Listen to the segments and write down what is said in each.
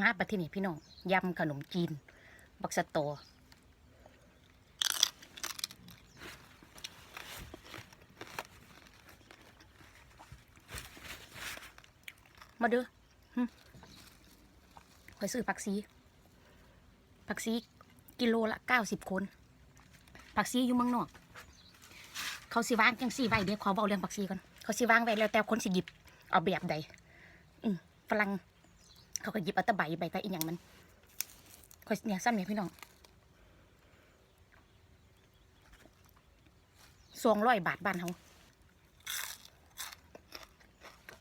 มาประเทศนี้พี่น้องยำขนมจีน บักสตอมาเด้อหึคอยซื้อผักซี ผักซีกิโลละเก้าสิบคน ผักซีอยู่เมืองนอก เขาสิวางจังสีใบเดี๋ยวขอบอกเรื่องผักซีก่อน เขาสิวางไว้แล้วแต่คนสิหยิบ เอาแบบใดฝรั่ง เขาก็หยิบเอาตะใบใบต่อีหยังมันคอยเนี่ยซ้ำเนี่ยพี่น้องสองร้อยบาทบ้านเขา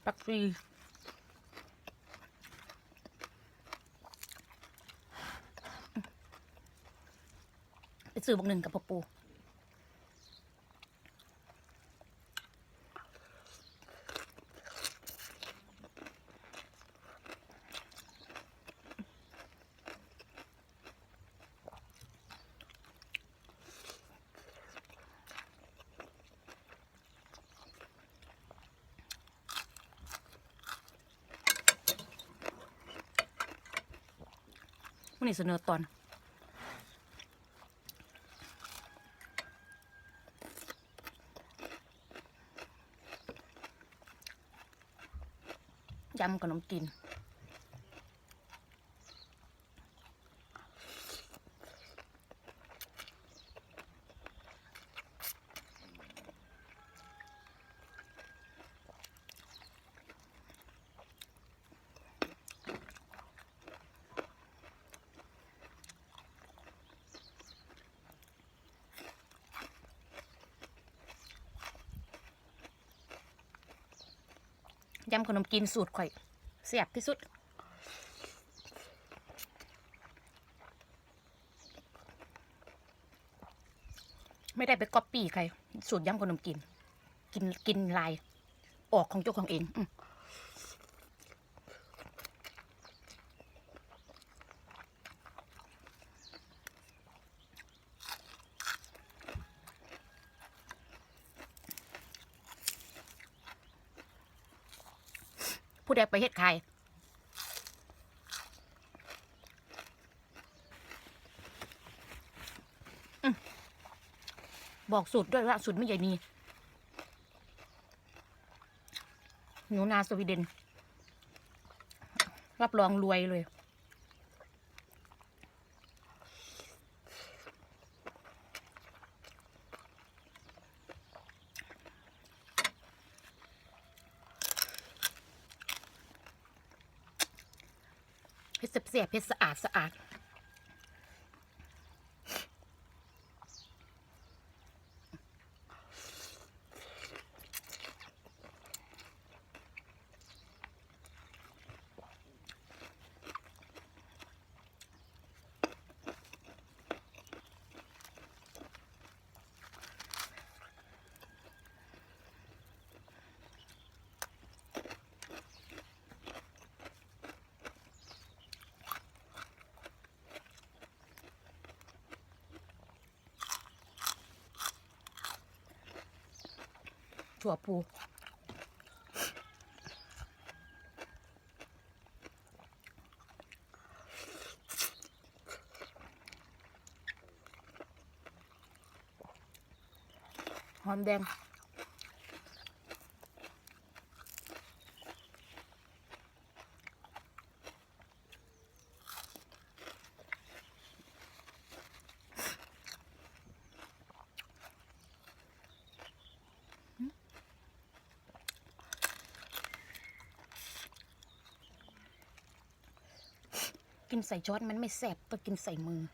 ผักซีไปซื้อบอกหนึ่งกับพ่อปู วันนี่เสนอตอนยำขนมจีน ยำขนมกินสูตรข่อยเสียบที่สุด ไม่ได้ไปก๊อปปี้ใคร สูตรยำขนมกิน กินกินลาย ออกของเจ้าของเอง อื ผู้ใดไปเฮ็ดไข่บอกสูตรด้วยว่าสูตรไม่ใหญ่มีหนูนาสวีเดน รับรองรวยเลย เพชรเสียบเพชรสะอาดสะอาด ถั่วปูหอมแดง กินใส่ช้อนมันไม่แสบต้องกินใส่มือมแ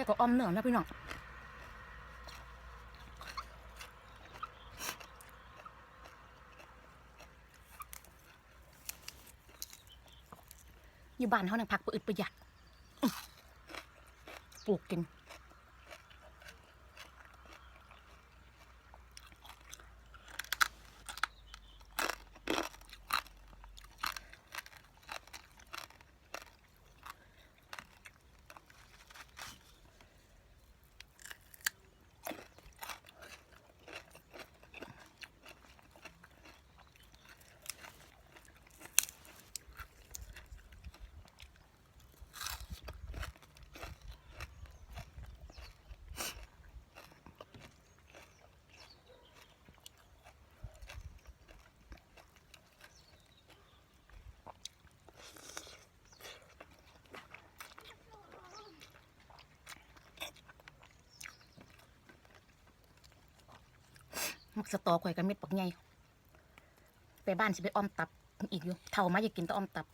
ค่ก็อ้อมเนื้อนะพี่น้องอยู่บ้านเขานังผักประอึดประหยัดปลูกกิน มักสตอข่อยกับเม็ดปักใหญ่ไปบ้านสิไปอ้อมตับอีกอยู่เท่ามาอยากกินแตอ้อมตับ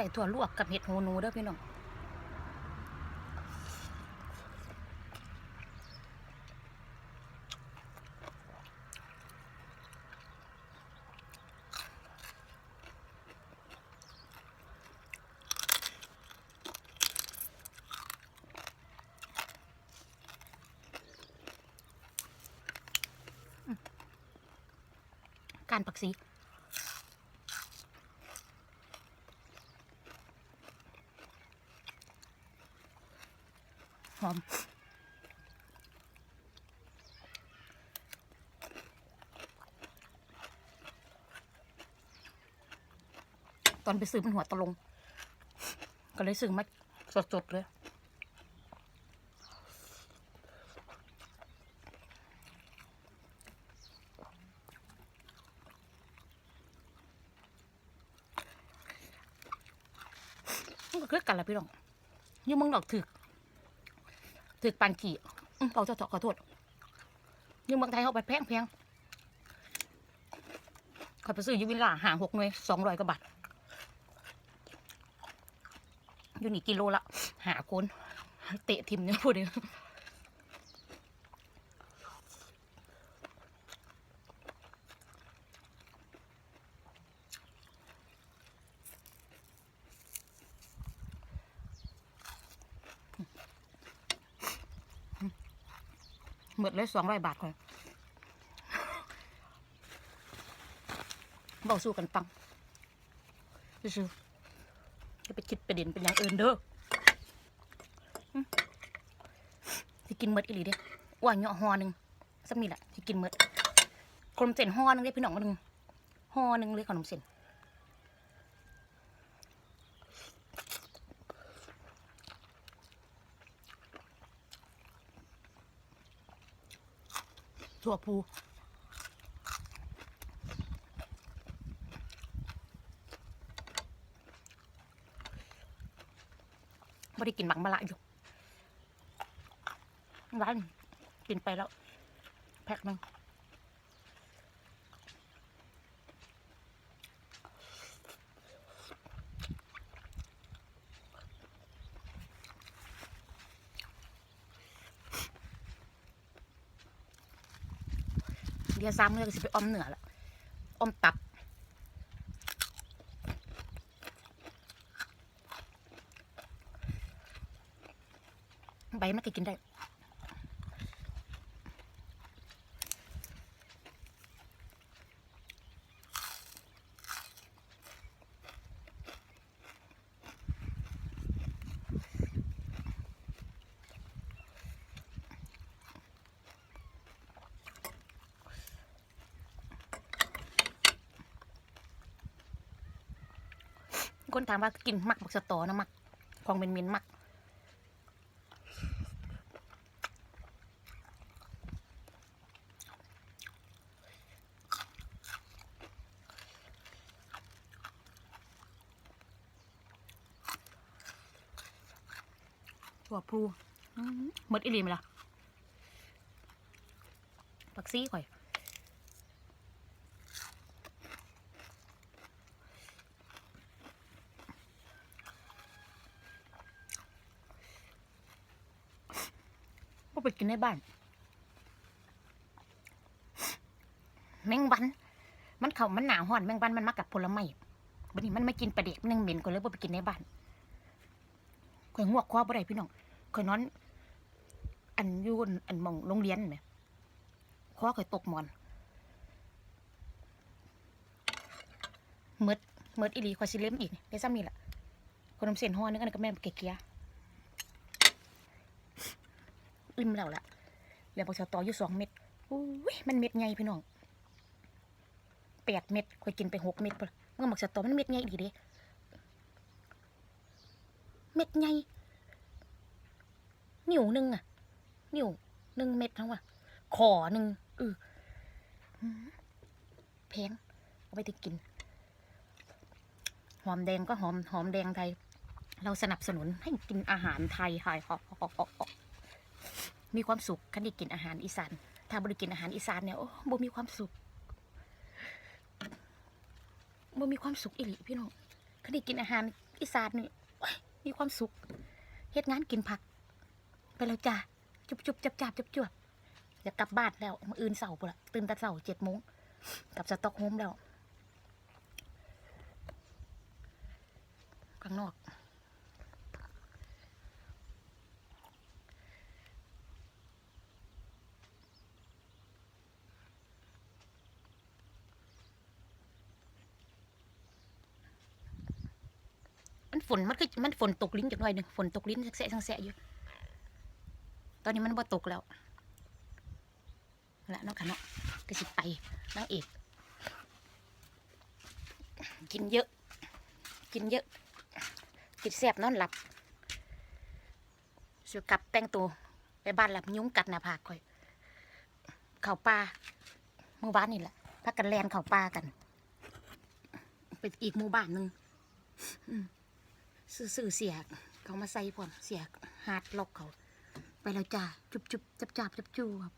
ใส่ถั่วลวกกับเห็ดหูหนูเด้อพี่น้องการปักสี อมตอนไปซื้อมันหัวตะลง ก็เลยซื้อมาสดๆเลย มันก็คือกันแหละพี่น้องอยังมึงดอกถึก ถึกปานกี่อื้อเอาเจ้าเถอะขอโทษอยังเมืองไทยเขาไปแพงแพงขอยไปซื้ออยูวิลล่าหาหกหน่วยสองร้อยกว่าบาทอยู่นี่กิโลละหาคนเตะทิมเนี่ยพูดเอง หมดเลยสองร้อยบาทคนบอกสู้กันฟังซื้อจะไปคิดประเด็นเป็นอย่างอื่นเด้ออืมสิกินหมดอีหลีเด้ว่าเหยาะหอหนึ่งสักมีแหละสิกินหมดขนมเส้นหอหนึ่งเด้พี่น้องมาหนึ่งหอหนึ่งเลยขนมเส้น ถั่วพูไม่ได้กินหมักมะละอยู่ร้านกินไปแล้ว แพ็คหนึง เดี๋ยวซ้ำเลยก็สิไปอ้อมเหนือละอ้อมตับใบมันก็กินได้ คนถามว่ากินมักบักสะตอนะมักของเป็นมินมักถั่วพลูอื้อหือหมดอีหลีไหมล่ะปักซี่ข่อย ก็ไปกินในบ้าน แมงวัน มันเขามันหนาวห่อนแมงวันมันมากับผลไม้บัดนี้มันไม่กินปลาเด็กมันยังเหม็นก็เลยไปกินในบ้านข่อยงวกคอบ่ได้พี่น้องข่อยนอน อันยู่นอันมองโรงเรียนแหมคอข่อยตกหมอนเมิดเมิดอีหลีข่อยสิเล่มอีกได้ซ้ำนี่ล่ะคนน้ำเส้นห่อนึงอันก็แม่เกลียๆ อิ่มแล้วล่ะแล้วพอสตออยู่สองเม็ดอุ้ยมันเม็ดใหญ่พี่น้องแปดเม็ดข่อยกินไปหกเม็ดพุ่นเมื่อหมักสตอมันเม็ดใหญ่ดีเด้เม็ดใหญ่นิ้วหนึงอะนิ้วหนึ่งเม็ดทั้งว่ะขอหนึ่งเออแพงเอาไปติกิน หอมแดงก็หอมหอมแดงไทย เราสนับสนุนให้กินอาหารไทยค่ะ มีความสุขคันได้กินอาหารอีสานถ้าบริกินอาหารอีสานเนี่ยโอ้บ่มีความสุขบ่มีความสุขอีหลีพี่น้องคันได้กินอาหารอีสานนี่ยมีความสุขเฮ็ดงานกินผัก ไปแล้วจ้าจุบจุบจับจับจับจวบอยากกลับบ้านแล้วมาอื่นเสาร์ปุละตื่นแต่เสาร์เจ็ดโมงกลับสต็อกโฮมแล้วข้างนอก ฝนมันคือมันฝนตกลิ้นจักหน่อยหนึ่งฝนตกลิ้นแสะแสะอยู่ ตอนนี้มันบ่ตกแล้วละนาะค่ะเนาะก็สิไปนางเอกกินเยอะ กินเยอะ กินแซ่บนอนหลับสิกลับแต่งตัวไปบ้านหลับยุ้งกัดหน้าผากค่อย เข่าป่าหมู่บ้านนี่แหละพักกันแลนเข่าป่ากันไปอีกหมู่บ้านหนึ่ง ซื้อซื้อเสียกเขามาใส่ผมเสียกฮาร์ดล็อกเขา ไปแล้วจ้า จุบจุบจับจับจับจูครับ